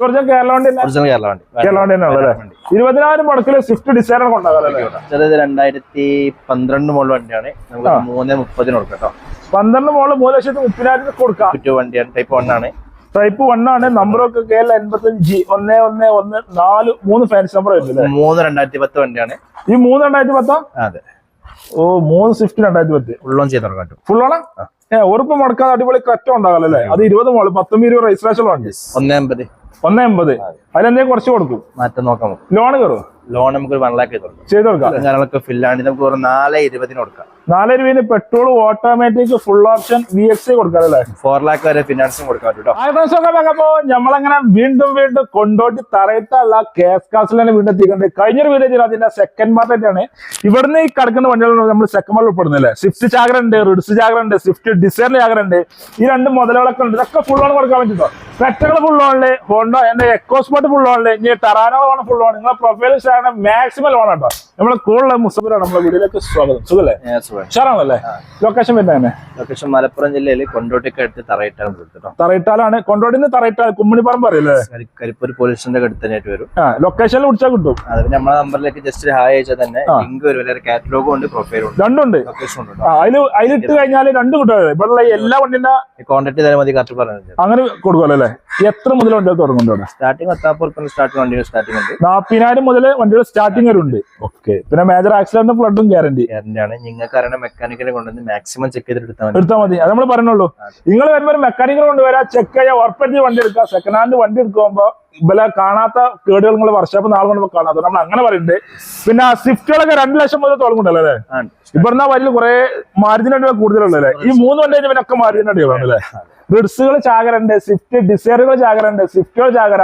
കേരള വണ്ടി കേരള വണ്ടി. കേരള വണ്ടി തന്നെ ഉള്ളത് വണ്ടി. ഇരുപതിനായിരം മുടക്കിൽ സ്വിഫ്റ്റ് ഡിസൈർ ഇത് രണ്ടായിരത്തി പന്ത്രണ്ട് മോഡൽ വണ്ടിയാണ്. നമുക്ക് മൂന്ന് മുപ്പതിന് കൊടുക്കാം കേട്ടോ. പന്ത്രണ്ട് മോൾ മൂന്ന് ലക്ഷത്തി മുപ്പതിനായിരത്തിന് കൊടുക്കാം. ടു വണ്ടിയാണ്. ടൈപ്പ് വൺ ആണ്. ടൈപ്പ് വൺ ആണ്. നമ്പറൊക്കെ കെ എൽ എൺപത്തഞ്ച് ജി. ഒന്ന് ഒന്ന് ഒന്ന് നാല് മൂന്ന് ഫാൻസ് നമ്പർ വരുന്നില്ലേ മൂന്ന് രണ്ടായിരത്തി പത്ത് വണ്ടിയാണ്. ഈ മൂന്ന് രണ്ടായിരത്തി പത്താ? അതെ. ഓ മൂന്ന് സ്വിഫ്റ്റ് രണ്ടായിരത്തി പത്ത്. ഫുൾ ഓൺ ചെയ്ത് ഫുൾ ആണ്? ഏഹ് ഉറപ്പ് മുടക്കാതെ അടിപൊളി കറ്റം ഉണ്ടാകല്ലോ അത് ഇരുപത് മോൾ പത്തൊമ്പത് രൂപ രജിസ്ട്രേഷൻ വണ്ടി. ഒന്നേ എൺപത് ഒന്ന് എൺപത് അതിലെന്തേ കുറച്ച് കൊടുക്കും മാറ്റം നോക്കാം ലോൺ കയറും ലോൺ നമുക്ക് ഒരു വൺ ലാക്ക് ചെയ്ത് കൊടുക്കാം. ചെയ്ത് കൊടുക്കാം. ഫില്ലാണ്ട് നമുക്ക് ഒരു നാല് ഇരുപതിന് കൊടുക്കാം. നാല് രൂപന് petrol automatic full option V X കൊടുക്കാറില്ലേ? Four lakh വരെ ഫിനാൻസും കൊടുക്കാറുണ്ടോ കേട്ടോ നോക്കുമ്പോ നമ്മളങ്ങനെ വീണ്ടും വീണ്ടും കൊണ്ടോട്ടി തറയിട്ടല്ല കേസ് കാസിലാണ് വീണ്ടും എത്തിക്കുന്നത് കഴിഞ്ഞൊരു വീഡിയോ ചെയ്തത് അതിന്റെ സെക്കൻഡ് മാർക്കറ്റാണ് ഇവിടുന്ന് ഈ കിടക്കുന്ന വണ്ടികൾ നമ്മൾ സെക്കൻഡ് മാർക്കറ്റ് ഉൾപ്പെടുന്നില്ലേ സ്വിഫ്റ്റ് ചാഗർ ഉണ്ട് റിഡ്സ് ചാഗർ ഉണ്ട് സ്വിഫ്റ്റ് ഡിസൈർ ചാഗർ ഉണ്ട് ഈ രണ്ട് മുതലുകളൊക്കെ ഉണ്ട്. ഇതൊക്കെ ഫുൾ ഓൺ കൊടുക്കാൻ പറ്റുമോ പെട്ടകൾ ഫുൾ ഓണിൽ ഹോണ്ടോ എന്റെ എക്കോസ്പോർട്ട് ഫുൾ ഓണിൽ ഇനി ടറാനോ വേണം ഫുൾ ഓൺ നിങ്ങളെ പ്രൊഫൈൽ മാക്സിമം ലോൺ കേട്ടോ നമ്മളെ കോളിലെ മുസഫറാണ് നമ്മളെ വീഡിയോയിലേക്ക് സ്വാഗതം. സുഖല്ലേ? ഉഷാറാണല്ലേ ലൊക്കേഷൻ വരുന്നത് തന്നെ ലൊക്കേഷൻ മലപ്പുറം ജില്ലയിൽ കൊണ്ടോട്ടിക്ക് അടുത്ത് തറയിട്ടാണ് കേട്ടോ. തറയിട്ടാലാണ്. കൊണ്ടോട്ടിന്ന് തറയിട്ടാൽ കുമ്മണി അറിയില്ലേ കരി- കരിപ്പൂർ പോലീസിന്റെ അടുത്ത് തന്നെയായിട്ട് വരും. ലൊക്കേഷനിൽ വിളിച്ചാൽ കിട്ടും. അത് നമ്മളെ നമ്പറിലേക്ക് ജസ്റ്റ് ഹായ് അയച്ചാൽ തന്നെ ലിങ്ക് വരും. കാറ്റലോഗും ഉണ്ട് പ്രൊഫൈലും ഉണ്ട്. രണ്ടുണ്ട്. ലൊക്കേഷൻ ഉണ്ട് ആ, അതിൽ അതിലിട്ട് കഴിഞ്ഞാൽ രണ്ട് കിട്ടും ഇവിടെ എല്ലാ വണ്ടിന്റെ കോൺടാക്ട് ചെയ്താൽ മതി കറക്റ്റ് പറഞ്ഞു അങ്ങനെ കൊടുക്കുമല്ലോ അല്ലേ? എത്ര മുതൽ വണ്ടികൾ തുടങ്ങുന്നുണ്ട് സ്റ്റാർട്ടിംഗ് സ്റ്റാർട്ടിങ് പത്താപ്പുറത്തിന് സ്റ്റാർട്ടിങ് വണ്ടികൾ സ്റ്റാർട്ടിംഗ് ഉണ്ട്. നാപ്പതിനായിരം മുതൽ വണ്ടികൾ സ്റ്റാർട്ടിംഗ് വരെ ഉണ്ട്. ഓക്കെ പിന്നെ മേജർ ആക്സിഡന്റ് ഫ്ലഡും ഗ്യാരണ്ടി ഗ്യാരണ്ടിയാണ് നിങ്ങൾക്ക് അറിയണ മെക്കാനിക്കലെ കൊണ്ടുവന്ന് മാക്സിമം ചെക്ക് ചെയ്തിട്ട് എടുത്താൽ മതി. എടുത്താൽ മതി. അത് നമ്മൾ പറഞ്ഞുള്ളൂ. നിങ്ങൾ വരുമ്പോൾ ഒരു മെക്കാനിക്കൽ കൊണ്ടുവരാ ചെക്ക് ചെയ്യാ ഉറപ്പിച്ച് വണ്ടി എടുക്കുക. സെക്കൻഡ് ഹാൻഡ് വണ്ടി എടുക്കുമ്പോ ഇവലെ കാണാത്ത കേടുകൾ നിങ്ങൾ വർഷാപ്പ് നാളെ കൊണ്ടുമ്പോൾ കാണാത്ത നമ്മൾ അങ്ങനെ പറയുന്നുണ്ട് പിന്നെ സ്വിഫ്റ്റുകളൊക്കെ രണ്ട് ലക്ഷം മുതൽ തുടങ്ങുന്നുണ്ടല്ലോ അല്ലേ. ഇവിടുന്ന് വരിൽ കുറെ മാരുതിന്റെ കൂടുതലുള്ളല്ലേ ഈ മൂന്ന് വണ്ടി പിന്നെ ഒക്കെ മാരുതിന്റെ വണ്ടികളാണ് അല്ലേ റിഡ്സുകൾ ചാകരുണ്ട് സ്വിഫ്റ്റ് ഡിസൈറുകൾ ചാകരണ്ട് സ്വിഫ്റ്റുകൾ ചാകര.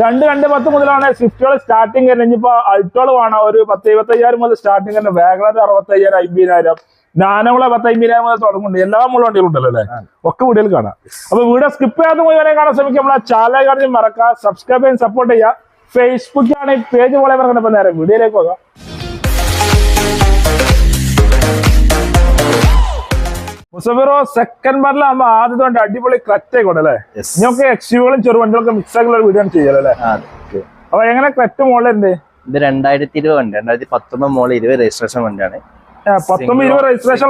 രണ്ട് രണ്ട് പത്ത് മുതലാണ് സ്വിഫ്റ്റുകൾ സ്റ്റാർട്ടിങ് വരുന്നത്. ഇനിയിപ്പോ അൾട്ടോൾ വേണം. ഒരു പത്ത് ഇരുപത്തി അയ്യായിരം മുതൽ സ്റ്റാർട്ടിങ് തന്നെ വേഗം അറുപത്തി അയ്യായിരം അമ്പതിനായിരം നാനോളെ പത്ത് അമ്പതിനായിരം മുതൽ തുടങ്ങുന്നുണ്ട് എല്ലാ മുള്ള വണ്ടികളും ഉണ്ടല്ലോ അല്ലേ? ഒക്കെ വീടുകൾ കാണാം. അപ്പൊ വീഡിയോ സ്കിപ്പ് ചെയ്യാത്ത വരെ കാണാൻ ശ്രമിക്കുക. നമ്മളെ ചാനൽ കാണിച്ച് മറക്കുക സബ്സ്ക്രൈബ് ചെയ്യാൻ സപ്പോർട്ട് ചെയ്യുക. ഫേസ്ബുക്കിലാണ് പേജ് പോലെ പറഞ്ഞപ്പോ നേരെ വീഡിയോയിലേക്ക് പോകാം. മുസഫിറോ സെക്കൻഡ് പാർട്ടിലാകുമ്പോ ആദ്യത്തെ വണ്ടി അടിപൊളി ക്രെറ്റ് ആയിക്കോട്ടെ അല്ലെ? Yes. ഇനിയൊക്കെ എക്സ്യൂകളും ചെറു വണ്ടികളൊക്കെ മിക്സ് ആയിട്ടുള്ള ഒരു വീഡിയോ ചെയ്യലല്ലേ. അപ്പൊ എങ്ങനെ ക്ലറ്റ് മോളുണ്ട് ഇത് രണ്ടായിരത്തി ഇരുപത് വണ്ടി രണ്ടായിരത്തി പത്തൊമ്പത് മോൾ ഇരുപത് രജിസ്ട്രേഷൻ വണ്ടിയാണ് പത്തൊമ്പത് ഇരുപത് രജിസ്ട്രേഷൻ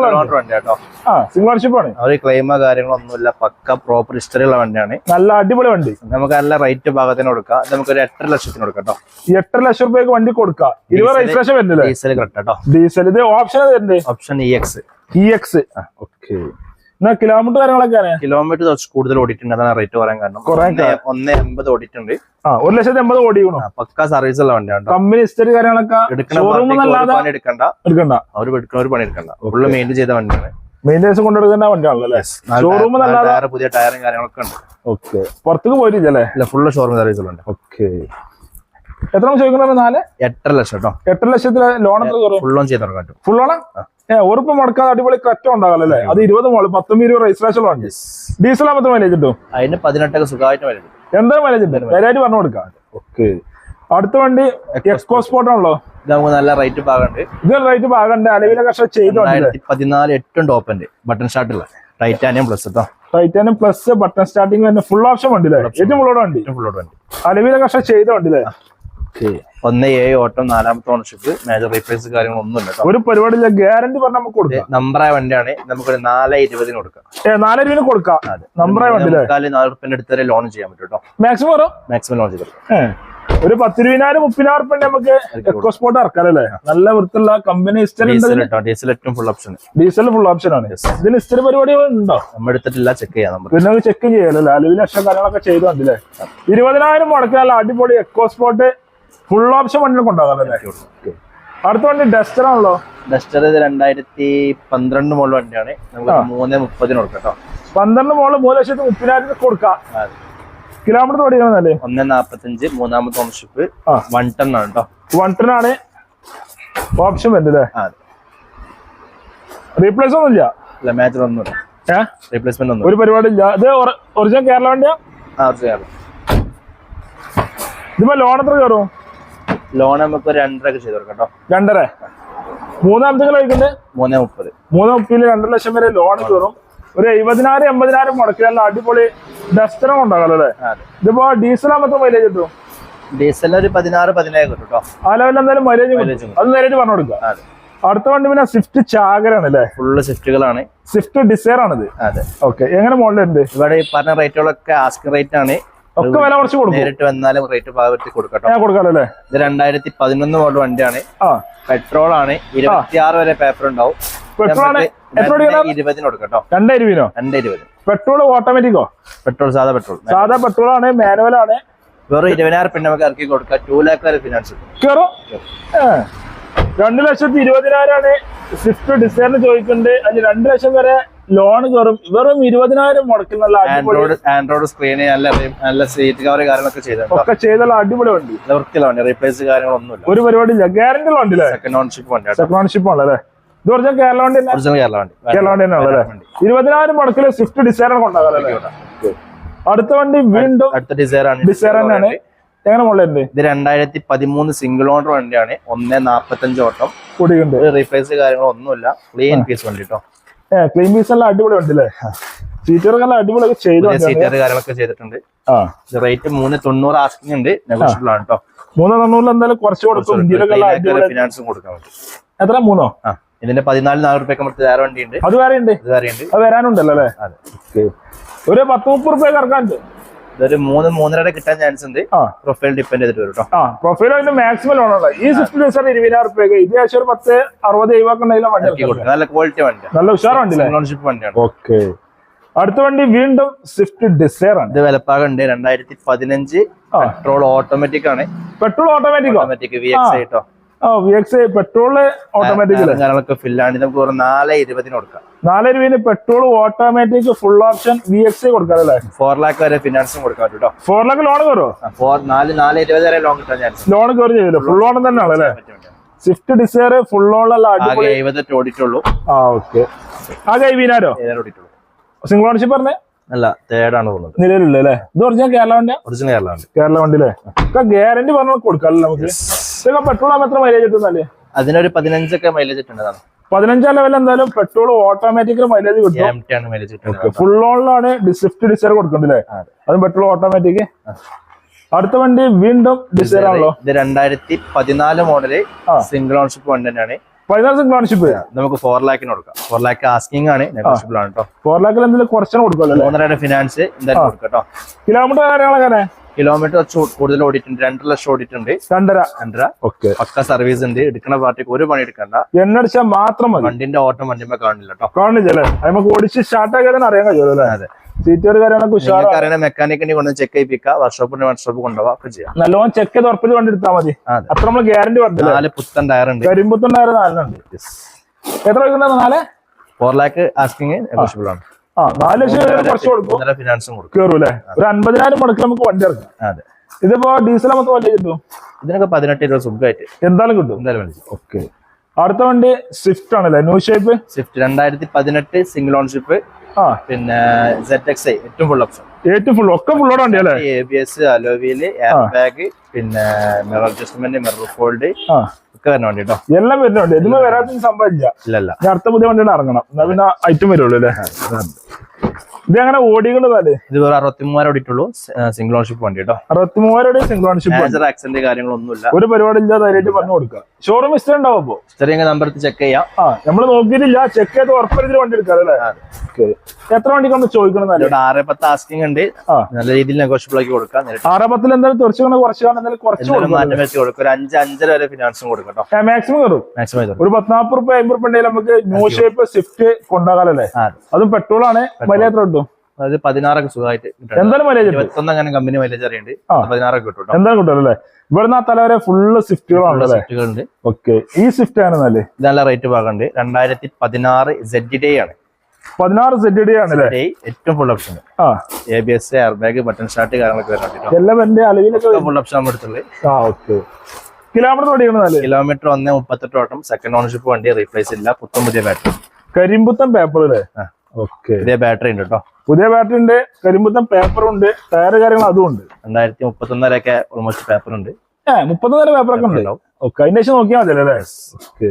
സിംഗിൾ ഓണർഷിപ്പ് ആണ്. അവർ ക്ലെയിമോ കാര്യങ്ങളൊന്നുമില്ല പക്ക പ്രോപ്പർ ഹിസ്റ്ററി ഉള്ള വണ്ടിയാണ്. നല്ല അടിപൊളി വണ്ടി. നമുക്ക് നല്ല റേറ്റ് ഭാഗത്തിന് കൊടുക്കാം. നമുക്ക് ഒരു എട്ടര ലക്ഷത്തിന് കൊടുക്കാം കേട്ടോ എട്ടര ലക്ഷം രൂപയ്ക്ക് വണ്ടി കൊടുക്കാം. ഇരുപത് രജിസ്ട്രേഷൻ വരുന്നില്ലേ? ഡീസൽ കറക്റ്റ് കേട്ടോ ഡീസൽ ഇത് option option E X E X okay എന്നാ കിലോമീറ്റർ കാര്യങ്ങളൊക്കെ അറിയാം? കിലോമീറ്റർ കുറച്ച് കൂടുതൽ ഓടിയിട്ടുണ്ട്. അതാണ് റേറ്റ് പറയാൻ കാരണം. കുറേ ഒന്ന് എൺപത് ഓടിയിട്ടുണ്ട്. ആ ഒരു ലക്ഷത്തി എൺപത് ഓടിക്കണോ? പക്ക സർവീസ് ഉള്ള വണ്ടിയാണ് കമ്പനി ഹിസ്റ്ററി കാര്യങ്ങളൊക്കെ എടുക്കണ്ട. എടുക്കണ്ട. അവർ എടുക്കുന്ന ഒരു പണി എടുക്കണ്ട. ഫുള്ള് മെയിന്റെയിൻ ചെയ്ത വണ്ടിയാണ്. മെയിന്റെനൻസ് കൊണ്ടെടുക്കുന്ന വണ്ടിയാണല്ലോ അല്ലേ? ഷോറൂം നല്ല പുതിയ ടയറും കാര്യങ്ങളൊക്കെ ഉണ്ട്. ഓക്കെ പുറത്തേക്ക് പോയിട്ടില്ല ഇല്ല ഫുള്ള് ഷോറൂം സർവീസ് ഉള്ളത് ഓക്കെ എത്ര ചോദിക്കണോ നാല് എട്ടര ലക്ഷം കേട്ടോ. എട്ടര ലക്ഷത്തിൽ ലോൺ ഫുൾ ഓൺ ചെയ്ത് തുടങ്ങാൻ പറ്റും. ഫുൾ ആണ്? ഏ ഉറപ്പ് മുടക്കാതെ അടിപൊളി കറ്റം ഉണ്ടാകല്ലോ അല്ലേ? അത് ഇരുപത് മോൾ പത്തൊമ്പത് ഇരുപത് രജിസ്ട്രേഷൻ ഉണ്ട്. ഡീസൽ ആകുമ്പോൾ മൈലേജ് കിട്ടും? അതിന് പതിനെട്ടൊക്കെ സുഖമായിട്ട് വരും എന്തായാലും മൈലേജ് ഉണ്ട് ധൈര്യമായിട്ട് പറഞ്ഞു കൊടുക്കാം. ഓക്കെ അടുത്ത വണ്ടി എക്സ്കോ സ്പോർട്ട് ആണല്ലോ. നമുക്ക് നല്ല റേറ്റ് ഭാഗമുണ്ട്. ഇത് റേറ്റ് ഭാഗമുണ്ട്. അലവിലെ കർഷക ചെയ്തു പതിനാല് എട്ടും ടോപ്പ് ഉണ്ട്. ബട്ടൺ സ്റ്റാർട്ടുള്ള ടൈറ്റാനിയം പ്ലസ് കേട്ടോ Titanium plus button starting full option വണ്ടി ഏറ്റവും ഫുള്ളോടെ വണ്ടി. ഫുൾ ഫുള്ളോട് വണ്ടി. അലവിലെ കർഷക ചെയ്ത വണ്ടി ഒന്ന് ഏഴ് ഓട്ടം നാലാമത്തെ ഓണർഷിപ്പ് മേജർ റീപ്ലേസ് കാര്യങ്ങളൊന്നും ഇല്ല കേട്ടോ. ഒരു പരിപാടിയില്ല ഗ്യാരണ്ടി പറഞ്ഞാൽ നമുക്ക് കൊടുക്കാം. നമ്പറായ വണ്ടിയാണ് നമുക്കൊരു നാല് ഇരുപതിന് കൊടുക്കാം. നാല് ഇരുപതിന് കൊടുക്കാം. നമ്പറായ വണ്ടി നാല് റുപ്യന്റെ അടുത്ത് വരെ ലോൺ ചെയ്യാൻ പറ്റും കേട്ടോ. മാക്സിമം മാക്സിമം ലോൺ ചെയ്ത് ഒരു പത്തിരുപതിനായിരം മുപ്പതിനായിരം റുപ്യ നമുക്ക് എക്കോ സ്പോട്ട് ഇറക്കാം അല്ലേ? നല്ല വൃത്തിയുള്ള കമ്പനി ഹിസ്റ്ററി ഡീസൽ ഏറ്റവും full option diesel full option ആണ്. ഇതിന് ഹിസ്റ്ററി പരിപാടികൾ ഉണ്ടോ? നമ്മൾ എടുത്തിട്ടില്ല ചെക്ക് ചെയ്യാം നമ്മൾ പിന്നെ ചെക്ക് ചെയ്യാലോ അലുവിന് ലക്ഷം കാര്യങ്ങളൊക്കെ ചെയ്തു കണ്ടില്ലേ ഇരുപതിനായിരം മുടക്കാനുള്ള അടിപൊളി എക്കോ സ്പോർട്ട് ഫുൾ ഓപ്ഷൻ വണ്ടിയിൽ അല്ലേ? അടുത്ത വണ്ടി ഡസ്റ്റർ ആണല്ലോ. ഡസ്റ്റർ ഇത് രണ്ടായിരത്തി പന്ത്രണ്ട് മോഡൽ വണ്ടിയാണ്. നമുക്ക് മൂന്ന് മുപ്പതിന് കൊടുക്കാം കേട്ടോ പന്ത്രണ്ട് മോൾ മൂന്ന് ലക്ഷത്തി മുപ്പതിനായിരത്തിന് കൊടുക്കാം. കിലോമീറ്റർ ഓടിക്കണമെന്നല്ലേ ഒന്ന് നാപ്പത്തഞ്ച് മൂന്നാമത്തെ ഓണർഷിപ്പ്. വൺ ടൺ ആണ് കേട്ടോ വൺ ആണ്. ഓപ്ഷൻ വരുന്നത് റീപ്ലേസ് ഒന്നും ഇല്ല അല്ല മേജർ ഒന്നുമില്ല റീപ്ലേസ്മെന്റ് ഒന്നും ഒരു പരിപാടി ഇല്ല. ഇത് ഒറിജിനൽ കേരള വണ്ടിയാ? ആ കേരള. ഇതിപ്പോ ലോൺ എത്ര കയറും? ലോൺ നമുക്ക് ഒരു രണ്ടര ഒക്കെ ചെയ്ത് കൊടുക്കാം കേട്ടോ. രണ്ടര. മൂന്നാമത്തെ കഴിക്കുന്നത് മൂന്ന് മുപ്പത്. മൂന്ന് മുപ്പതിൽ രണ്ടര ലക്ഷം വരെ ലോൺ കയറും. ഒരു എഴുപതിനായിരം എൺപതിനായിരം മുടക്കിയാൽ അടിപൊളി ഡസ്റ്ററും ഉണ്ടാകും അല്ലേ? ഇതിപ്പോ ഡീസൽ ആകുമ്പോൾ മൈലേജ് കിട്ടും? ഡീസലിന് ഒരു പതിനാറ് പതിനേഴ് കിട്ടും കേട്ടോ. ആ ലെവലിൽ എന്തായാലും മൈലേജ് അത് നേരിട്ട് പറഞ്ഞു കൊടുക്കുക. അടുത്ത വണ്ടി പിന്നെ സ്വിഫ്റ്റ് ചാകരാണ് അല്ലേ? ഫുള്ള് സ്വിഫ്റ്റുകളാണ് സ്വിഫ്റ്റ് ഡിസൈർ ആണിത്. അതെ. ഓക്കെ എങ്ങനെ മോഡലുണ്ട് ഇവിടെ ഈ പറഞ്ഞ റേറ്റുകളൊക്കെ ആസ്കിംഗ് റേറ്റ് ആണ്. ഒക്കെ വില കുറച്ച് കൊടുക്കും. നേരിട്ട് വന്നാലും റേറ്റ് പാകത്തിൽ കൊടുക്കട്ടോ. കൊടുക്കാലോ അല്ലേ ഇത് രണ്ടായിരത്തി പതിനൊന്ന് മോഡൽ വണ്ടിയാണ്. ആ. പെട്രോൾ ആണ്. ഇരുപത്തിയാറ് വരെ പേപ്പർ ഉണ്ടാവും. ഇരുപതിന് കൊടുക്കട്ടോ. രണ്ടേ ഇരുപതിനോ? രണ്ട് ഇരുപത് പെട്രോൾ ഓട്ടോമാറ്റിക്കോ പെട്രോൾ സാധാ പെട്രോൾ സാധാ പെട്രോൾ ആണ് മാനുവൽ ആണ്. വെറും ഇരുപതിനായിരം പിന്നെ നമുക്ക് ഇറക്കി കൊടുക്കാം. ടു ലാക്ക് വരെ ഫിനാൻസ് കയറും രണ്ടു ലക്ഷത്തി ഇരുപതിനായിരം ആണ്. സ്വിഫ്റ്റ് ഡിസൈറിന് ചോദിക്കുന്നുണ്ട്. അതിൽ രണ്ട് ലക്ഷം വരെ ലോൺ കയറും. വെറും ഇരുപതിനായിരം മുടക്കുന്നുള്ള ആൻഡ്രോയിഡ് ആൻഡ്രോയിഡ് സ്ക്രീന് നല്ല നല്ല സീറ്റ് കവർ കാര്യങ്ങളൊക്കെ ചെയ്തിട്ടുണ്ടോ. ഒക്കെ ചെയ്തുള്ള അടിപൊളി വണ്ടി. വൃത്തിയുള്ള വണ്ടി. റീപ്ലേസ് കാര്യങ്ങളൊന്നുമില്ല. ഒരു പരിപാടി ഇല്ല ഗ്യാരണ്ടി വണ്ടി സെക്കൻഡ് ഓൺഷിപ്പ് വണ്ടി സെക്കൻഡ് ആണല്ലേ ഇത് ഒറിജിനൽ കേരള വണ്ടി കേരള വണ്ടി. കേരള വണ്ടി തന്നെ അല്ലേ? വണ്ടി. ഇരുപതിനായിരം മുടക്കിൽ സ്വിഫ്റ്റ് ഡിസൈർ കൊണ്ടാകാലല്ലേ അടുത്ത വണ്ടി വീണ്ടും അടുത്ത ഡിസൈർ ആണ്. ഡിസൈർ തന്നെയാണ്. എങ്ങനെ മുകളിലുണ്ട് ഇത് രണ്ടായിരത്തി പതിമൂന്ന് സിംഗിൾ ഓണർ വണ്ടിയാണ്. ഒന്ന് നാപ്പത്തഞ്ച് ഓട്ടം. കൂടിയുണ്ട് റീപ്ലേസ് കാര്യങ്ങളൊന്നുമില്ല. ക്ലീൻ പീസ് വണ്ടി കേട്ടോ. ക്ലീൻ പീസ് എല്ലാം അടിപൊളി ഉണ്ട് അല്ലേ സീറ്ററൊക്കെ എല്ലാം അടിപൊളി ചെയ്തു സീറ്റർ കാര്യങ്ങളൊക്കെ ചെയ്തിട്ടുണ്ട്. ആ. റേറ്റ് മൂന്ന് തൊണ്ണൂറ് ആസ്കിംഗ് ഉണ്ട്. നെഗോഷ്യബിൾ ആണ് കേട്ടോ മൂന്ന് തൊണ്ണൂറിൽ എന്തായാലും കുറച്ച് കൊടുക്കും. ഫിനാൻസും കൊടുക്കാൻ പറ്റും. എത്ര? മൂന്നോ? ആ. ഇതിന്റെ പതിനാല് നാല് റുപ്യ വേറെ വണ്ടി ഉണ്ട് അത് വേറെ ഉണ്ട്. ഇത് വേറെ ഉണ്ട്. അത് വരാനുണ്ടല്ലോ അല്ലേ ഒരു പത്ത് മുപ്പത് റുപ്യ ഇറക്കാനുണ്ട്. ഇതൊരു മൂന്ന് മൂന്നര കിട്ടാൻ ചാൻസ് ഉണ്ട്. പ്രൊഫൈൽ ഡിപ്പെൻഡ് ചെയ്തിട്ട് വരും കേട്ടോ പ്രൊഫൈൽ അതിന്റെ മാക്സിമം ലോൺ ഉള്ളത് ഈ സ്വിഫ്റ്റ് ഡിസൈർ ഇരുപതിനായിരം റുപ്യക്ക് ഇത് ഏകദേശം ഒരു പത്ത് അറുപത് എഴുപതൊക്കെ വണ്ടി കൊടുക്കും. നല്ല ക്വാളിറ്റി വണ്ടി. നല്ല ഉഷാർ വണ്ടി ഓൺഷിപ്പ് വണ്ടിയാണ്. ഓക്കെ അടുത്ത വണ്ടി വീണ്ടും സ്വിഫ്റ്റ് ഡിസൈർ ആണ്. ഇത് വിലപ്പാകം ഉണ്ട്. രണ്ടായിരത്തി പതിനഞ്ച്. പെട്രോൾ ഓട്ടോമാറ്റിക് ആണ്. Petrol automatic automatic V X ആയിട്ടോ ആ വി എക്സ് പെട്രോൾ ഓട്ടോമാറ്റിക് കാര്യങ്ങളൊക്കെ ഫില്ലാണ് നമുക്ക് വെറും നാല് ഇരുപതിന് കൊടുക്കാം. നാല് രൂപയിൽ petrol automatic full option V X കൊടുക്കാം അല്ലേ? ഫോർ ലാക്ക് വരെ ഫിനാൻസും കൊടുക്കാൻ കേട്ടോ ഫോർ ലാക്ക് ലോൺ കയറോ ഫോർ നാല് നാല് ഇരുപത് വരെ ലോൺ കിട്ടാൻ ചാൻസ് ലോൺ കയറി ചെയ്തില്ല? ഫുൾ ലോൺ തന്നെയാണ് അല്ലേ സ്വിഫ്റ്റ് ഡിസയർ ഫുൾ ആകെ അടിപൊളി. എഴുപത്തെട്ട് ഓടിയിട്ടുള്ളൂ. ആ ഓക്കെ ആ കൈവീനാരോ ഓടിട്ടുള്ളൂ സിംഗിൾ ഓണർഷിപ്പ് പറഞ്ഞേ? അല്ല തേർഡാണ് തോന്നുന്നത്. നിലവിലുള്ള അല്ലേ ഇത് ഒറിജിനൽ കേരള വണ്ടിയാ? ഒറിജിനൽ കേരള വണ്ടി. കേരള വണ്ടി അല്ലേ ഗ്യാരണ്ടി പറഞ്ഞാൽ കൊടുക്കാമല്ലോ നമുക്ക്. ഇതൊക്കെ പെട്രോൾ ആകുമ്പോൾ എത്ര മൈലേജ് കിട്ടുന്നല്ലേ? അതിനൊരു പതിനഞ്ചൊക്കെ മൈലേജ് കിട്ടുന്നതാണ് പതിനഞ്ചാം ലെവൽ എന്തായാലും പെട്രോൾ ഓട്ടോമാറ്റിക്കൽ മൈലേജ് കിട്ടും. ഫുൾ ഓണിലാണ് സ്വിഫ്റ്റ് ഡിസൈർ കൊടുക്കണ്ടല്ലേ അതെ. പെട്രോൾ ഓട്ടോമാറ്റിക് അടുത്ത വണ്ടി വീണ്ടും ഡിസൈർ ആണല്ലോ. ഇത് രണ്ടായിരത്തി പതിനാല് മോഡൽ. സിംഗിൾ ഓൺഷിപ്പ് വണ്ടി തന്നെയാണ്. പതിനാല് സിംഗിൾ ഓൺഷിപ്പ് നമുക്ക് ഫോർ ലാക്കിന് കൊടുക്കാം. ഫോർ ലാക്ക് ആസ്കിംഗ് ആണ്. നെഗോഷ്യബിൾ ആണ് കേട്ടോ ഫോർ ലാക്കിൽ എന്തെങ്കിലും കുറച്ചാണ് കൊടുക്കുമല്ലോ മൂന്നരയുടെ ഫിനാൻസ് എന്തായാലും കൊടുക്കാം കേട്ടോ കിലോമീറ്റർ കാര്യങ്ങളൊക്കെ? കിലോമീറ്റർ കൂടുതൽ ഓടിയിട്ടുണ്ട്. രണ്ടര ലക്ഷം ഓടിയിട്ടുണ്ട്. രണ്ടര. രണ്ടര. ഓക്കെ. പക്ക സർവീസ് ഉണ്ട്. എടുക്കുന്ന പാർട്ടിക്ക് ഒരു പണി എടുക്കണ്ട. എണ്ണടിച്ചാൽ മാത്രം മതി. വണ്ടിന്റെ ഓട്ടം വണ്ടിമേ കാണില്ല കേട്ടോ കാണില്ല നമുക്ക് ഓടിച്ച് സ്റ്റാർട്ട് ആക്കിയാൽ അറിയാൻ കഴിയുമല്ലോ അതെ. മെക്കാനിക്കിനെ കൊണ്ട് ചെക്ക് ചെയ്യിപ്പിക്കുക വർക്ക്ഷോപ്പിന് വർക്ക്ഷോപ്പ് കൊണ്ടുപോകാം ഒക്കെ ചെയ്യാം. നല്ലോണം ചെക്ക് ചെയ്ത് ഉറപ്പിച്ച് വണ്ടി എടുത്താൽ മതി. അത്ര നമ്മൾ ഗ്യാരണ്ടി പറഞ്ഞില്ല നാല് പുത്തൻ ടയർ ഉണ്ട്. കരിമ്പുത്തൻ ടയർ നാലിനുണ്ട് എത്ര നാല്? ഫോർ ലാക്ക് ആസ്കിങ് ആണ്. നാല് ലക്ഷം കുറച്ച് കൊടുക്കും. ഫിനാൻസും കൊടുക്കും. കയറും അല്ലേ ഒരു അൻപതിനായിരം മുടക്കി നമുക്ക് വണ്ടി ഇറക്കാം അതെ. ഇതിപ്പോ ഡീസൽ മൊത്തം വണ്ടി കിട്ടും? ഇതിനൊക്കെ പതിനെട്ട് ഇരുപത് സുഖമായിട്ട് എന്തായാലും കിട്ടും. എന്തായാലും മതി ഓക്കെ. അടുത്ത വണ്ടി സ്വിഫ്റ്റ് ആണല്ലേ? ന്യൂ ഷേപ്പ് സ്വിഫ്റ്റ് രണ്ടായിരത്തി പതിനെട്ട് സിംഗിൾ ഓൺഷിപ്പ് ആ. പിന്നെ സെറ്റ് എക്സ് ഐ ഏറ്റവും ഫുൾ ഓപ്ഷൻ ഏറ്റവും ഫുൾ ഒക്കെ ഫുള്ളോടെ വണ്ടി അല്ലേ A B S air bag പിന്നെ മിറർ അഡ്ജസ്റ്റ്മെന്റ് മിറർ ഫോൾഡ് ഒക്കെ വരുന്ന വണ്ടി കേട്ടോ എല്ലാം വരുന്നുണ്ട് ഇതിന് വരാത്ത സംഭവം ഇല്ല ഇല്ലല്ല. ഇനി അടുത്ത പുതിയ വണ്ടിയുടെ ഇറങ്ങണം. എന്നാ പിന്നെ ഐറ്റം വരുള്ളൂ അല്ലേ? ഇത് അങ്ങനെ ഓടികളുടെ ഇത് വേറെ അറുപത്തിമൂവായിരം ഓടിയിട്ടുള്ളൂ. സിംഗിൾ ഓൺഷിപ്പ് വണ്ടി കേട്ടോ അറുപത്തിമൂവായിരം സിംഗിൾ ഓൺഷിപ്പ് ആക്സിഡന്റ് കാര്യങ്ങളൊന്നുമില്ല. ഒരു പരിപാടി ഇല്ലാതെ ധൈര്യമായിട്ട് പറഞ്ഞു കൊടുക്കാം ഷോറൂം ഇസ്റ്റർ ഉണ്ടാവും അപ്പോ ചെറിയ നമ്പർ ചെക്ക് ചെയ്യാം. ആ നമ്മൾ നോക്കിയിട്ടില്ല. ചെക്ക് ചെയ്ത് ഉറപ്പരുത്തിൽ വണ്ടി എടുക്കാം അല്ലേ? എത്ര വണ്ടി നമ്മൾ ചോദിക്കണം ആറ് പത്ത് ആസ്കിങ് ഉണ്ട്. നല്ല രീതിയിൽ നെഗോഷ്യബിൾ ആക്കി കൊടുക്കാം. ആറ് പത്തിൽ എന്തായാലും തുറച്ചു കൊണ്ട് കുറച്ച് കുറച്ച് എന്തായാലും മാറ്റം വെച്ച് കൊടുക്കും. ഒരു അഞ്ച് അഞ്ചര വരെ ഫിനാൻസും കൊടുക്കട്ടോ കേട്ടോ കൊടുക്കും മാക്സിമം കയറും മാക്സിമം ഒരു ഒരു പത്തിനാപ്പത് റുപ്യ അമ്പത് റുപ്യ ഉണ്ടെങ്കിൽ നമുക്ക് ന്യൂ ഷേപ്പ് സ്വിഫ്റ്റ് കൊണ്ടാകാലല്ലേ? അതും. പെട്രോൾ ആണ്. മൈലേജ് എത്ര കിട്ടും അത് പതിനാറൊക്കെ സുഖമായിട്ട് കിട്ടും എന്തായാലും മൈലേജ് ഇരുപത്തൊന്ന് അങ്ങനെ കമ്പനി മൈലേജ് അറിയുണ്ട്. ആ. പതിനാറൊക്കെ കിട്ടും കേട്ടോ. എന്തായാലും കിട്ടും അല്ലേ? ഇവിടുന്ന് ആ തല വരെ ഫുള്ള് സ്വിഫ്റ്റുകളുണ്ട് ഓക്കെ ഈ സ്വിഫ്റ്റ് ആണ് നല്ല നല്ല റേറ്റ് ഭാഗമുണ്ട്. രണ്ടായിരത്തി പതിനാറ് സെഡ് ഡേ ആണ്. പതിനാറ് സെഡ് ഡേ ആണ് ഏറ്റവും full option A B S air bag button start കാര്യങ്ങളൊക്കെ വരുന്നുണ്ട് എല്ലാം എന്റെ അളവിലൊക്കെ ഫുൾ ഓപ്ഷൻ ആണ് എടുത്തുള്ളത്. ആ ഓക്കെ കിലോമീറ്റർ കിലോമീറ്റർ ഒന്ന് മുപ്പത്തെട്ട് ഓട്ടം. സെക്കൻഡ് ഓണർഷിപ്പ് വണ്ടി റീപ്ലേസ് ഇല്ല. പുത്തൻ പുതിയ ബാറ്ററി കരിമ്പുത്തൻ പേപ്പർ അല്ലേ? പുതിയ ബാറ്ററി ഉണ്ട് കേട്ടോ പുതിയ ബാറ്ററി ഉണ്ട് കരിമ്പുത്തൻ പേപ്പർ ഉണ്ട് ടയർ കാര്യങ്ങൾ അതും ഉണ്ട്. രണ്ടായിരത്തി മുപ്പത്തൊന്നരൊക്കെ ഓൾമോസ്റ്റ് പേപ്പർ ഉണ്ട്. ഏഹ് മുപ്പത്തൊന്നര പേപ്പർ ഒക്കെ ഉണ്ട്. ഓക്കെ അതിന്റെ ശേഷം നോക്കിയാൽ മതി അല്ലേ ഓക്കെ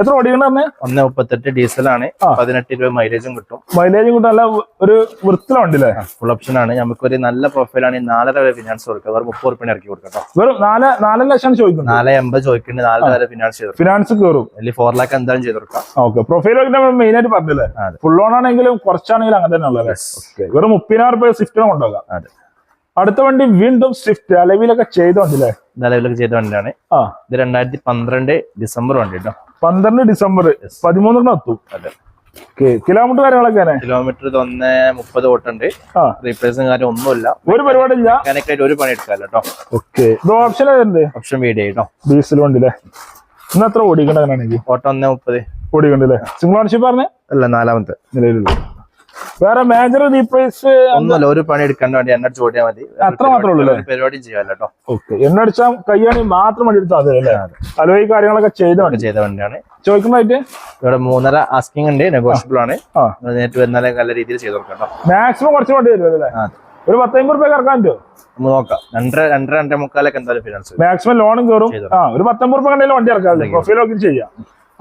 എത്ര ഓടിക്കണ്ട പറഞ്ഞേ ഒന്ന് മുപ്പത്തെട്ട് ഡീസലാണ്. പതിനെട്ട് രൂപ മൈലേജും കിട്ടും. മൈലേജും കിട്ടും. നല്ല ഒരു വൃത്തിലുണ്ടല്ലേ ഫുൾ ഓപ്ഷൻ ആണ്. നമുക്കൊരു നല്ല പ്രൊഫൈലാണ് നാലര വരെ ഫിനാൻസ് കൊടുക്കുക. വെറും മുപ്പത് റുപ്യ ഇറക്കി കൊടുക്കാം വെറും നാല് നാല് ലക്ഷം ചോദിക്കുന്നു നാല് എൺപത് ചോദിക്കുന്നുണ്ട്. നാലര വരെ ഫിനാൻസ് ചെയ്തു ഫിനാൻസ് കയറും അല്ലെങ്കിൽ ഫോർ ലാക്ക് എന്തായാലും ചെയ്ത് കൊടുക്കാം. ഓക്കെ പ്രൊഫൈൽ മെയിൻ ആയിട്ട് പറഞ്ഞില്ലേ? ഫുൾ ഓൺ ആണെങ്കിലും കുറച്ചാണെങ്കിലും അങ്ങനെ തന്നെ ഉള്ളത് വെറും മുപ്പതിനായിരം രൂപ സ്വിഫ്റ്റിനെ കൊണ്ടുപോകാം. അതെ. അടുത്ത വണ്ടി വീണ്ടും സ്വിഫ്റ്റ് നിലവിലൊക്കെ ചെയ്ത വണ്ടിയല്ലേ നിലവിലൊക്കെ ചെയ്ത വണ്ടിയാണ്. ആ. ഇത് രണ്ടായിരത്തി പന്ത്രണ്ട് ഡിസംബർ വണ്ടി കേട്ടോ പന്ത്രണ്ട് ഡിസംബർ. പതിമൂന്നെണ്ണം എത്തും. അതെ. കിലോമീറ്റർ കാര്യങ്ങളൊക്കെ കിലോമീറ്റർ ഇത് ഒന്ന് മുപ്പത് ഓട്ടുണ്ട് ആ. റീപ്ലേസും കാര്യം ഒന്നുമില്ല. ഒരു പരിപാടി ഇല്ല മെക്കാനിക്കായിട്ട് ഒരു പണി എടുക്കാല്ലോ കേട്ടോ ഓക്കെ ഇത് ഓപ്ഷൻ ഏതുണ്ട്? ഓപ്ഷൻ വീഡിയോ കേട്ടോ ഡീസൽ വണ്ടില്ലേ ഇന്ന് എത്ര ഓടിക്കണ്ടെങ്കിൽ ഓട്ടം ഓട്ടോ ഒന്ന് മുപ്പത്. ഓടിക്കണ്ടല്ലേ സിംഗിൾ ഓണർഷിപ്പ് പറഞ്ഞേ? അല്ല നാലാമത്തെ. നിലവിലുള്ള വേറെ മേജർ റീപ്രൈസ് ഒന്നുമല്ല ഒരു പണി എടുക്കാൻ വേണ്ടി എണ്ണ ചോടിയാൽ മതി. അത്ര മാത്രമേ ഉള്ളൂ പരിപാടിയും ചെയ്യാമല്ലോ കേട്ടോ. ഓക്കെ. എണ്ണ അടിച്ചാൽ കയ്യാണി മാത്രം വണ്ടി എടുത്താൽ അല്ലേ? അലോയി കാര്യങ്ങളൊക്കെ ചെയ്ത വണ്ടി ചെയ്ത വണ്ടിയാണ്. ചോദിക്കുന്നതായിട്ട് ഇവിടെ മൂന്നര ആസ്കിംഗ് ഉണ്ട് നെഗോഷ്യബിൾ ആണ്. നേരിട്ട് വന്നാലേ നല്ല രീതിയിൽ ചെയ്ത് കൊടുക്കാം കേട്ടോ. മാക്സിമം കുറച്ച് വണ്ടി വരും അല്ലേ? ഒരു പത്തമ്പത് റുപ്യ ഇറക്കാൻ പറ്റുമോ? നമുക്ക് നോക്കാം. രണ്ടര രണ്ടര രണ്ടര മുക്കാലൊക്കെ എന്തായാലും ഫിനാൻസ് മാക്സിമം ലോണും കയറും ആ ഒരു പത്തൊമ്പത് റുപ്യ കണ്ടെങ്കിലും വണ്ടി ഇറക്കാം. പ്രൊഫൈൽ ഒക്കെ ചെയ്യാം.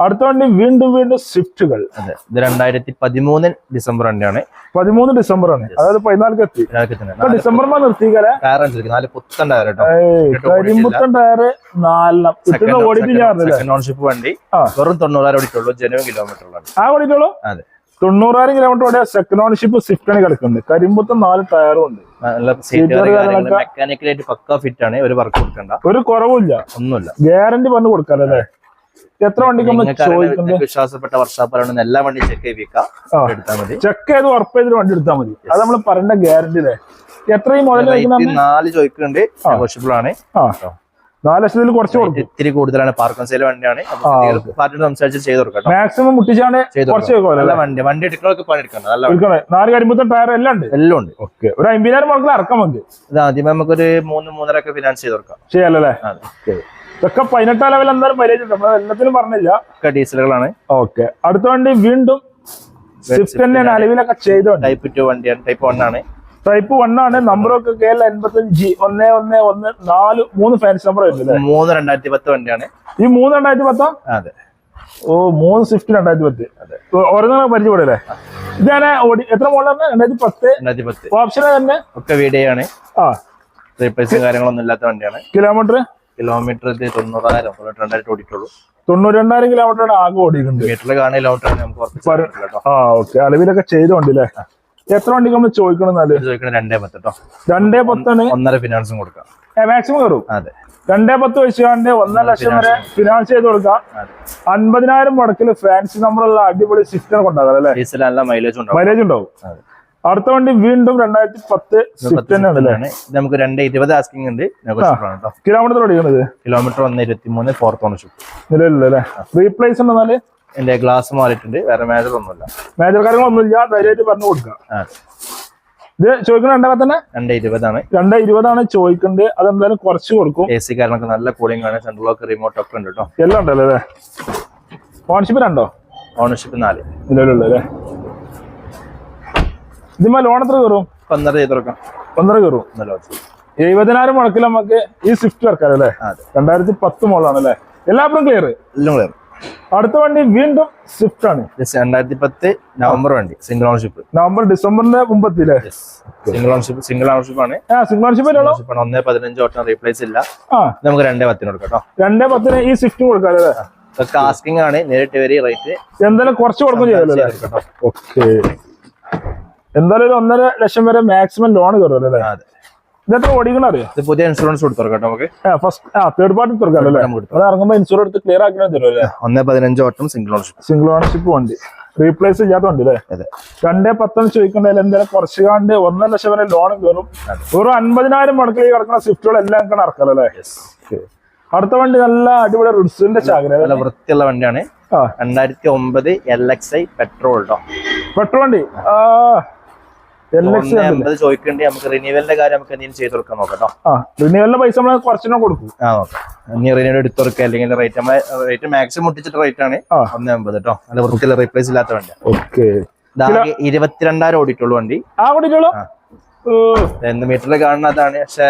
അടുത്ത വണ്ടി വീണ്ടും വീണ്ടും സ്വിഫ്റ്റുകൾ. അതെ ഇത് രണ്ടായിരത്തി പതിമൂന്ന് ഡിസംബർ വണ്ടിയാണ്. പതിമൂന്ന് ഡിസംബർ ആണ്. അതായത് പതിനാലിക്ക് എത്തി. ഇതൊക്കെ തന്നെ ഇപ്പൊ ഡിസംബർ നിർത്തിക്കാരെ നാല് പുത്തൻ ടയർ കരിമ്പുത്തൻ ടയർ നാലെണ്ണം. ഇട്ടുള്ള ഓടിയിട്ട് ഞാൻ സെക്കൻഡ് ഓൺഷിപ്പ് വണ്ടി. വെറും തൊണ്ണൂറായിരം ഓടിക്കുള്ളൂ ജനുവൻ കിലോമീറ്റർ ആ ഓടിക്കോളൂ അതെ. തൊണ്ണൂറായിരം കിലോമീറ്റർ ഓടിയ സെക്കൻഡ് ഓൺഷിപ്പ് സ്വിഫ്റ്റ് ആണ് കിടക്കുന്നത്. കരിമ്പുത്തൻ നാല് ടയറും ഉണ്ട്. മെക്കാനിക്കലായിട്ട് പക്ക ഫിറ്റ് ആണ്. ഒരു വർക്ക് കൊടുക്കണ്ട. ഒരു കുറവുമില്ല. ഒന്നുമില്ല. ഗ്യാരണ്ടി പറഞ്ഞു കൊടുക്കാല്ലേ എത്ര വണ്ടിക്ക് നമ്മൾ നിങ്ങൾക്ക് ചോദിക്കുന്നത് വിശ്വാസപ്പെട്ട വർഷാപ്പാലാണ് എല്ലാ വണ്ടി ചെക്ക്. എടുത്താൽ മതി. ചെക്ക് ചെയ്ത് ഉറപ്പ് ചെയ്തിട്ട് വണ്ടി എടുത്താൽ മതി. അത് നമ്മൾ പറയേണ്ട ഗ്യാരണ്ടി അല്ലേ എത്രയും മോഡൽ മുതൽ നാല് ചോദിക്കുന്നുണ്ട്. നെഗോഷ്യബിൾ ആണ്. നാല് ലക്ഷത്തിൽ കുറച്ച് കൊടുക്കും. ഇത്തിരി കൂടുതലാണ്. പാർക്കൻ സെയിൽ വണ്ടിയാണ്. പാർട്ടിയോട് സംസാരിച്ച് ചെയ്ത് കൊടുക്കാം മാക്സിമം മുട്ടിച്ചാണ് കുറച്ച് നല്ല വണ്ടി. വണ്ടി എടുക്കണമൊക്കെ പണി എടുക്കണം നല്ല നാല് കരിമ്പത്തെ ടയർ എല്ലാം ഉണ്ട്? എല്ലാം ഉണ്ട്. ഓക്കെ. ഒരു അമ്പതിനായിരം മുടക്കിൽ ഇറക്കാം നമുക്ക് ഇത് ആദ്യമേ നമുക്കൊരു മൂന്ന് മൂന്നര ഒക്കെ ഫിനാൻസ് ചെയ്ത് കൊടുക്കാം. ശരിയല്ലേ ഇതൊക്കെ പതിനെട്ടാം ലെവൽ എന്തായാലും മൈലേജ് ഉണ്ട്. നമ്മൾ എല്ലാത്തിനും പറഞ്ഞില്ല. ഒക്കെ ഡീസലുകളാണ് ഓക്കെ അടുത്ത വണ്ടി വീണ്ടും സ്വിഫ്റ്റ് തന്നെയാണ് അലവിലൊക്കെ ചെയ്തോണ്ട്. ടൈപ്പ് ടു വണ്ടിയാണ് ടൈപ്പ് വൺ ആണ്. ടൈപ്പ് വൺ ആണ്. നമ്പറൊക്കെ കെ എൽ എൺപത്തഞ്ച് ജി ഒന്ന് ഒന്ന് ഒന്ന് നാല് മൂന്ന് ഫാൻസ് നമ്പർ വരുന്നില്ലേ മൂന്ന് രണ്ടായിരത്തി പത്ത് വണ്ടിയാണ്. ഈ മൂന്ന് രണ്ടായിരത്തി പത്താ അതെ. ഓ മൂന്ന് സ്വിഫ്റ്റ് രണ്ടായിരത്തി പത്ത് ഓരോന്നും പരിചയപ്പെടല്ലേ ഇതാണ് എത്ര മോഡലാണ് രണ്ടായിരത്തി പത്ത് രണ്ടായിരത്തി പത്ത് ഓപ്ഷൻ തന്നെ? ഒക്കെ വീഡിയോ ആണ്. ആ. റീപ്ലേസും കാര്യങ്ങളൊന്നും ഇല്ലാത്ത വണ്ടിയാണ്. കിലോമീറ്റർ കിലോമീറ്റർ ഇത് തൊണ്ണൂറായിരം തൊണ്ണൂറ്റി ഓടിയിട്ടുള്ളൂ. തൊണ്ണൂറ്റി രണ്ടായിരം കിലോമീറ്റർ ആകെ ഓടിയിട്ടുണ്ട്. മീറ്ററിൽ കാണുന്ന കിലോമീറ്റർ നമുക്ക് ആ ഓക്കെ അളവിലൊക്കെ ചെയ്തോണ്ട് അല്ലേ എത്ര വണ്ടിക്ക് നമ്മൾ ചോദിക്കണം ചോദിക്കണം രണ്ടേ പത്ത് കേട്ടോ രണ്ടേ പത്താണ്? ഒന്നര ഫിനാൻസും കൊടുക്കാം. മാക്സിമം കയറും അതെ. രണ്ടേ പത്ത് വെച്ചുകൊണ്ട് ഒന്നര ലക്ഷം വരെ ഫിനാൻസ് ചെയ്ത് കൊടുക്കാം. അൻപതിനായിരം മുടക്കിൽ ഫാൻസി നമ്പറുള്ള അടിപൊളി സിസ്റ്റം കൊണ്ടാകാം അല്ലേ? മൈലേജ് ഉണ്ടാവും. മൈലേജ് ഉണ്ടാവും. അടുത്ത വണ്ടി വീണ്ടും രണ്ടായിരത്തി പത്ത് സ്വിഫ്റ്റ് തന്നെയാണ് നമുക്ക് രണ്ട് ഇരുപത് ആസ്കിംഗ് ഉണ്ട്. കിലോമീറ്റർ ഓടിക്കുന്നത് കിലോമീറ്റർ ഒന്ന് ഇരുപത്തി മൂന്ന് ഫോർത്ത് ഓണർഷിപ്പ് ഇല്ലല്ലേ അല്ലേ? റീപ്ലേസ് ഉണ്ടെന്നാൽ എന്റെ ഗ്ലാസ് മാറിയിട്ടുണ്ട്. വേറെ മേജർ ഒന്നുമില്ല. മേജർ കാര്യങ്ങളൊന്നുമില്ല. ധൈര്യമായിട്ട് പറഞ്ഞു കൊടുക്കാം ഇത് ചോദിക്കുന്ന രണ്ടേ തന്നെ രണ്ടേ ഇരുപതാണ്. രണ്ടേ ഇരുപതാണ് ചോദിക്കുന്നത് അതെന്തായാലും കുറച്ച് കൊടുക്കും. എ സി കാരണമൊക്കെ നല്ല കൂളിംഗ് ആണ്. സെൻട്രൽ ലോക്ക് റിമോട്ട് ഒക്കെ ഉണ്ട് കേട്ടോ. എല്ലാം ഉണ്ടല്ലോ? അല്ലേ? ഓണർഷിപ്പ് രണ്ടോ? ഓണർഷിപ്പ് നാല്. ഇല്ലല്ലേ അല്ലേ? ഇതിന്മേൽ ലോൺ എത്ര കയറും? പന്ത്രണ്ട് ചെയ്ത് തുറക്കാം പന്ത്രണ്ട് കയറും. എഴുപതിനായിരം മുടക്കിൽ നമുക്ക് ഈ സ്വിഫ്റ്റ് ഇറക്കാം അല്ലേ? രണ്ടായിരത്തി പത്ത് മോളാണ് അല്ലേ? എല്ലാവരും ക്ലിയർ എല്ലാം ക്ലിയർ അടുത്ത വണ്ടി വീണ്ടും സ്വിഫ്റ്റ് ആണ്. രണ്ടായിരത്തി പത്ത് നവംബർ വണ്ടി സിംഗിൾ ഓണർഷിപ്പ് നവംബർ ഡിസംബറിന്റെ മുമ്പത്തില്ലേ സിംഗിൾ ഓണർഷിപ്പ് സിംഗിൾ ഓണർഷിപ്പ് ആണ്. സിംഗിൾ ഓണർഷിപ്പ് ആണ്. ഒന്നേ പതിനഞ്ച് ഓട്ടം റീപ്ലേസ് ഇല്ല. നമുക്ക് രണ്ടേ പത്തിന് കൊടുക്കാം കേട്ടോ രണ്ടേ പത്തിന് ഈ സ്വിഫ്റ്റ് കൊടുക്കാം അല്ലേ? ആണ് നേരിട്ട് വരി റേറ്റ് എന്തായാലും കുറച്ച് കൊടുക്കും ചെയ്തല്ലോ ഓക്കെ എന്തായാലും ഒരു ഒന്നര ലക്ഷം വരെ മാക്സിമം ലോൺ കയറുമല്ലോ അല്ലേ ഇതെത്ര ഓടിക്കണം അറിയാം? പുതിയ ഇൻഷുറൻസ് കൊടുത്തോട്ടെ നമുക്ക്. ഫസ്റ്റ് ആ തേർഡ് പാർട്ടി തുറക്കാം അല്ലേ? നമുക്ക് അത് ഇറങ്ങുമ്പോൾ ഇൻഷുറൻസ് എടുത്ത് ക്ലിയർ ആക്കണോ തരും അല്ലേ? ഒന്നേ പതിനഞ്ച് ഓട്ടം സിംഗിൾ ഓണർഷിപ്പ് സിംഗിൾ ഓണർഷിപ്പ് വണ്ടി. റീപ്ലേസ് ചെയ്യാത്ത വണ്ടി അല്ലേ? രണ്ടേ പത്തെന്ന് ചോദിക്കണ്ടെങ്കിൽ എന്തായാലും കുറച്ച് കാണ്ട് ഒന്നര ലക്ഷം വരെ ലോൺ കയറും ഒരു അൻപതിനായിരം മുടക്കിൽ കിടക്കുന്ന സ്വിഫ്റ്റുകൾ എല്ലാം നടക്കാം അല്ലേ? അടുത്ത വണ്ടി നല്ല അടിപൊളി റിഡ്സിന്റെ ചാകര നല്ല വൃത്തിയുള്ള വണ്ടിയാണ്. രണ്ടായിരത്തി ഒമ്പത് L X I petrol petrol വണ്ടി. ആ എൽ എക്സ് ഒന്നേ അമ്പത് ചോദിക്കേണ്ടി നമുക്ക് റിന്യൂവലിന്റെ കാര്യം നമുക്ക് എന്തെങ്കിലും ചെയ്ത് കൊടുക്കാൻ നോക്കാം ആ റിന്യൂവലിന്റെ പൈസ നമ്മൾ കുറച്ചിനും കൊടുക്കും. ആ നോക്കാം ഇനി റിന്യൂവൽ എടുത്ത് കൊടുക്കുക അല്ലെങ്കിൽ റേറ്റ് നമ്മളെ റേറ്റ് മാക്സിമം മുട്ടിച്ചിട്ട് റേറ്റ് ആണ് ഒന്ന് അമ്പത് കേട്ടോ നല്ല വൃത്തിയുള്ള റീപ്ലേസ് ഇല്ലാത്ത വേണ്ടി ഓക്കെ. ഇരുപത്തിരണ്ടായിരം ഓടിയിട്ടുള്ളൂ വണ്ടി. ആ കൂടിയിട്ടുള്ളൂ ആ. രണ്ട് മീറ്ററിൽ കാണുന്നതാണ് പക്ഷെ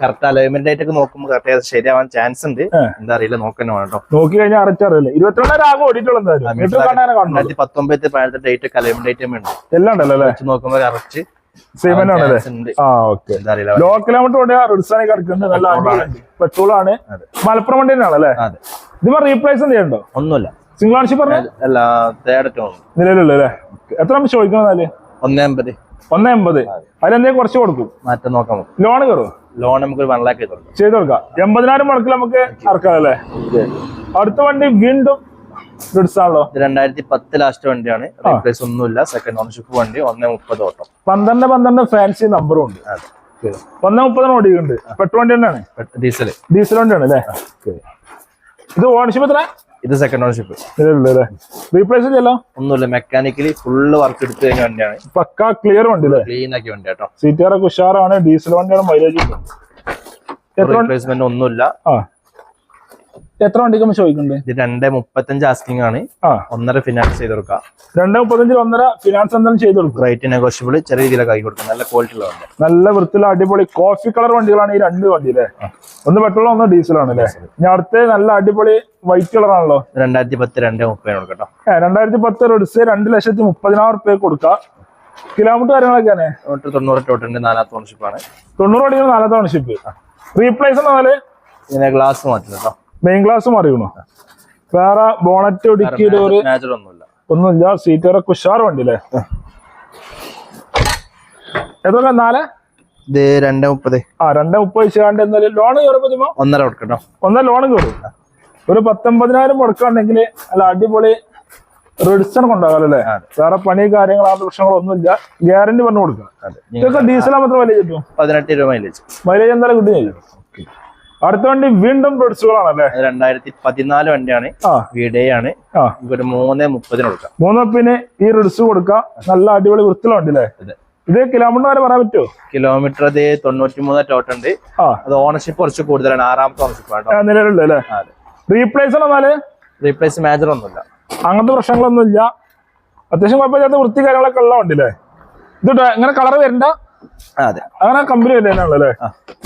കറക്റ്റ് അലൈൻമെന്റ് ആയിട്ടൊക്കെ നോക്കുമ്പോൾ കറക്റ്റ് ശരിയാവാൻ ചാൻസ് ഉണ്ട്. എന്താ അറിയില്ല നോക്കാൻ വേണോ നോക്കി കഴിഞ്ഞാൽ അറിയിച്ചറിയില്ല. ഇരുപത്തിരണ്ടര ആകെ ഓടിയിട്ടുള്ള എന്തായാലും. മീറ്റർ കാണാനെ കാണുന്നു രണ്ടായിരത്തി പത്തൊമ്പതിൽ പതിനെട്ട് ഡേറ്റ് ഒക്കെ അലൈൻമെന്റ് ഐറ്റം ഉണ്ട്. എല്ലാം ഉണ്ടല്ലോ അല്ലേ? നോക്കുമ്പോൾ കറക്റ്റ് ലോ കിലോമീറ്റർ ഓടിയ റിഡ്സാണ് കിടക്കുന്നത്. നല്ല പെട്രോൾ ആണ്. മലപ്പുറം വണ്ടിയാണല്ലേ ഇത് ഇതിപ്പോ റീപ്ലേസ് ചെയ്യണ്ടോ? ഒന്നുമില്ല. സിംഗിൾ ഓൺഷിപ്പ് പറഞ്ഞ? അല്ല നിലവിലുള്ള എത്ര ചോദിക്കണം ഒന്നേ അമ്പത്. ഒന്ന് എൺപത് അതിലെന്തെങ്കിലും കുറച്ച് കൊടുക്കും? മാറ്റം നോക്കാം ലോൺ കയറും? ലോൺ നമുക്ക് വൺ ലാക്ക് ചെയ്ത് കൊടുക്കാം. എൺപതിനായിരം മുടക്കിൽ നമുക്ക് ഇറക്കാം അല്ലേ? അടുത്ത വണ്ടി വീണ്ടും ആണല്ലോ രണ്ടായിരത്തി പത്ത് ലാസ്റ്റ് വണ്ടിയാണ്. റീപ്ലേസ് ഒന്നുമില്ല. സെക്കൻഡ് ഓണർഷിപ്പ് വണ്ടി. ഒന്ന് മുപ്പത് ഓട്ടം. പന്ത്രണ്ട് പന്ത്രണ്ട് ഫാൻസി നമ്പറും ഉണ്ട്. ഒന്ന് ഒന്നേ മുപ്പതിന് ഓടിയുണ്ട് പെട്രോൾ വണ്ടി തന്നെയാണ്. ഡീസൽ ഡീസൽ വണ്ടിയാണ് അല്ലേ? ഇത് ഓണർഷിപ്പ് എത്ര ഇത് സെക്കൻഡ് ഓണർഷിപ്പ് റീപ്ലേസ് ചെയ്യല്ലോ? ഒന്നുമില്ല മെക്കാനിക്കലി ഫുള്ള് വർക്ക് എടുത്തു കഴിഞ്ഞ വണ്ടിയാണ്. പക്ക ക്ലിയർ വണ്ടി ക്ലീൻ ആക്കി വണ്ടി കേട്ടോ. സീറ്റുകാരൊക്കെ ഉഷാറാണ് ഡീസൽ വണ്ടിയാണ് മൈലേജ് റീപ്ലേസ്മെന്റ് ഒന്നുമില്ല. ആ. എത്ര വണ്ടിക്ക് ചോദിക്കുന്നുണ്ട്? ഇത് രണ്ടേ മുപ്പത്തഞ്ച് ആസ്കിംഗ് ആണ്. ഒന്നര ഫിനാൻസ് ചെയ്ത് കൊടുക്കാം. രണ്ട് മുപ്പത്തഞ്ചിൽ ഒന്നര ഫിനാൻസ് എന്തായാലും ചെയ്ത് കൊടുക്കും. റേറ്റ് നെഗോഷ്യബിൾ ചെറിയ രീതിയിലൊക്കെ ആയി കൊടുക്കും. നല്ല ക്വാളിറ്റി ഉള്ള വണ്ടി. നല്ല വൃത്തിയുള്ള അടിപൊളി കോഫി കളർ വണ്ടികളാണ് ഈ രണ്ട് വണ്ടി അല്ലേ? ഒന്ന് പെട്രോൾ ഒന്ന് ഡീസൽ ആണ് അല്ലേ? ഇനി അടുത്ത് നല്ല അടിപൊളി വൈറ്റ് കളർ ആണല്ലോ. രണ്ടായിരത്തി പത്ത് രണ്ടേ മുപ്പതിന് കൊടുക്കട്ടോ. രണ്ടായിരത്തി പത്ത് റെഡ്സ് രണ്ട് ലക്ഷത്തി മുപ്പതിനായിരം റുപ്യ കൊടുക്കാം. കിലോമീറ്റർ കാര്യങ്ങളൊക്കെയാണ് തൊണ്ണൂറ് ടോട്ടുണ്ട് നാലാമത്തെ ഓണർഷിപ്പ് ആണ്. തൊണ്ണൂറ് വണ്ടികൾ നാലാമത്തെ ഓണർഷിപ്പ് റീപ്ലേസ് എന്നാൽ ഇതിനെ ഗ്ലാസ് മാറ്റി കേട്ടോ മെയിൻ ക്ലാസ് മാറിയണോ വേറെ ബോണറ്റ് ഒടുക്കി ഡോറ് ഒന്നുമില്ല. ഒന്നുമില്ല കുഷാർ വണ്ടി അല്ലേ എത്ര നാല്? ഇത് രണ്ടേ മുപ്പത്. ആ രണ്ടേ മുപ്പത് വെച്ചാണ്ട് എന്തായാലും ലോൺ കയറുമ്പോ ഒന്നര കൊടുക്കട്ടോ. ഒന്നര ലോൺ കയറും. ഒരു പത്തൊമ്പതിനായിരം കൊടുക്കാണ്ടെങ്കിൽ അല്ല അടിപൊളി റെഡിസൺ കൊണ്ടാകാലോ അല്ലേ. വേറെ പണി കാര്യങ്ങൾ ആ പ്രശ്നങ്ങളൊന്നുമില്ല. ഗ്യാരണ്ടി പറഞ്ഞു കൊടുക്കാം. ഇതൊക്കെ ഡീസലാ മാത്രം മൈലേജ് കിട്ടും? പതിനെട്ട് രൂപ മൈലേജ് മൈലേജ് എന്തായാലും കിട്ടുന്നില്ല അടുത്ത വണ്ടി വീണ്ടും പ്രൊഡ്യൂസുകളാണ് അല്ലേ രണ്ടായിരത്തി പതിനാല് വണ്ടിയാണ് വീടേയാണ് ആണ് ഒരു മൂന്നേ മുപ്പതിന് കൊടുക്കാം. മൂന്ന് മൂന്നപ്പിന് ഈ റിഡ്സ് കൊടുക്കാം. നല്ല അടിപൊളി വൃത്തിയുള്ള വണ്ടി അല്ലേ ഇത് കിലോമീറ്റർ വരെ പറയാൻ പറ്റുമോ? കിലോമീറ്റർ അത് തൊണ്ണൂറ്റി മൂന്ന് ടോട്ട് ഉണ്ട്. ആ. അത് ഓണർഷിപ്പ് കുറച്ച് കൂടുതലാണ്. ആറാമത്തെ ഓണർഷിപ്പ് അല്ലേ? അതെ. റീപ്ലേസ് റീപ്ലേസ് മേജർ ഒന്നുമില്ല. അങ്ങനത്തെ പ്രശ്നങ്ങളൊന്നും ഇല്ല അത്യാവശ്യം കുഴപ്പമില്ലാത്ത വൃത്തി കാര്യങ്ങളൊക്കെ ഉള്ള വണ്ടി അല്ലേ ഇത് ഇങ്ങനെ കളർ വരണ്ട അതെ. അങ്ങനെ കമ്പനി വരുന്നതാണല്ലോ.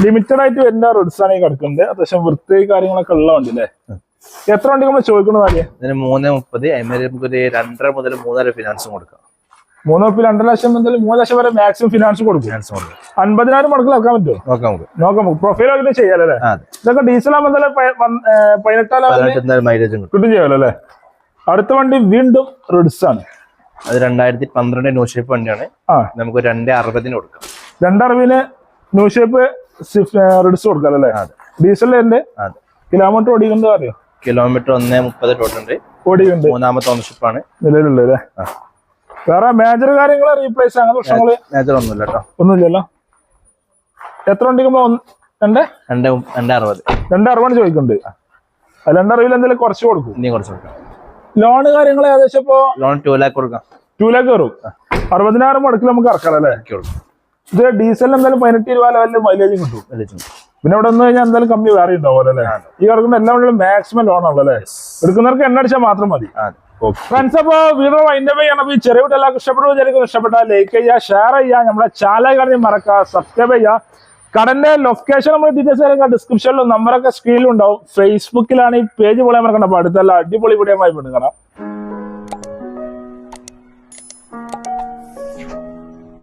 ലിമിറ്റഡ് ആയിട്ട് വരുന്ന റോഡ്സ് ആണ് ഈ കിടക്കുന്നത്. അത്യാവശ്യം വൃത്തി കാര്യങ്ങളൊക്കെ ഉള്ള വണ്ടി അല്ലേ എത്ര വണ്ടി നമ്മൾ ചോദിക്കണത് ഇതിന് മൂന്ന് മുപ്പത് അതിന് നമുക്കൊരു രണ്ടര മുതൽ മൂന്നര ഫിനാൻസും കൊടുക്കാം. മൂന്ന് മുപ്പത് രണ്ടര ലക്ഷം മുതൽ മൂന്ന് ലക്ഷം വരെ മാക്സിമം ഫിനാൻസ് കൊടുക്കും. ഫിനാൻസ് കൊടുക്കാം. അൻപതിനായിരം മുടക്കിൽ ആക്കാൻ പറ്റുമോ? നോക്കാം നോക്കാം പ്രൊഫൈൽ ഒക്കെ ചെയ്യാലേ ഇതൊക്കെ ഡീസൽ ആകുമ്പോൾ പതിനെട്ടാം മൈലേജ് കിട്ടും. അല്ലേ? അടുത്ത വണ്ടി വീണ്ടും റിഡ്സ് ആണ്. അത് രണ്ടായിരത്തി പന്ത്രണ്ട് ന്യൂ ഷേപ്പ് വണ്ടിയാണ്. നമുക്ക് രണ്ടേ അറുപതിന് കൊടുക്കാം. രണ്ടറിവിന് ന്യൂ ഷേപ്പ് റിഡ്സ് കൊടുക്കാം അല്ലേ? ഡീസൽ ഡീസലിന്റെ അതെ. കിലോമീറ്റർ ഓടിക്കുന്നത് അറിയോ? കിലോമീറ്റർ ഒന്നേ മുപ്പത് ടോട്ടുണ്ട് ഓടിക്കുന്നുണ്ട്. മൂന്നാമത്തെ ഓണർഷിപ്പ് ആണ് നിലവിലുള്ള അല്ലേ വേറെ മേജർ കാര്യങ്ങൾ റീപ്ലേസ് അങ്ങനെ പ്രശ്നങ്ങൾ മേജർ ഒന്നുമില്ല കേട്ടോ. ഒന്നുമില്ലല്ലോ? എത്ര ഉണ്ടെങ്കിൽ രണ്ട്? രണ്ടേ രണ്ടേ അറുപത്. രണ്ട് അറുപത് ചോദിക്കുന്നുണ്ട് രണ്ടറുപതിൽ എന്തെങ്കിലും കുറച്ച് കൊടുക്കും. ഇനി കുറച്ച് കൊടുക്കാം. ലോണ് കാര്യങ്ങൾ ഏകദേശം ഇപ്പോ ലോൺ ടു ലാക്ക് കൊടുക്കാം. ടു ലാക്ക് കയറും അറുപതിനായിരം മുടക്കിൽ നമുക്ക് ഇറക്കാം അല്ലേ? ഇത് ഡീസലിന് എന്തായാലും പതിനെട്ട് രൂപ ലെവലിൽ മൈലേജ് കിട്ടും. പിന്നെ ഇവിടെ വന്നു കഴിഞ്ഞാൽ എന്തായാലും കമ്പനി വേറെ ഉണ്ടാവുമല്ലോ അല്ലേ? ഈ കിടക്കുന്ന എല്ലാ വണ്ടികളും മാക്സിമം ലോൺ ആണല്ലോ അല്ലേ? എടുക്കുന്നവർക്ക് എണ്ണ അടിച്ചാൽ മാത്രം മതി. ഫ്രണ്ട്സ് അപ്പൊ വീഡിയോ വൈൻഡ് അപ്പ് ചെയ്യണം. ഈ ചെറിയ കുട്ടികളൊക്കെ എല്ലാവർക്കും ഇഷ്ടപ്പെട്ടു ചെറിയ ഇഷ്ടപ്പെട്ടാൽ ലൈക്ക് ചെയ്യുക ഷെയർ ചെയ്യുക. നമ്മുടെ ചാനൽ കാര്യം മറക്കുക സബ്സ്ക്രൈബ് ചെയ്യുക. കടന്റെ ലൊക്കേഷൻ നമ്മൾ ഡീറ്റെയിൽസ് കാര്യങ്ങൾ ഡിസ്ക്രിപ്ഷനിലും നമ്പറൊക്കെ സ്ക്രീനിലും ഉണ്ടാവും. ഫേസ്ബുക്കിലാണ് ഈ പേജ് പോലെ നമ്മൾ അടുത്തല്ല അടിപൊളി വീഡിയോ ആയി പെടുക്കണം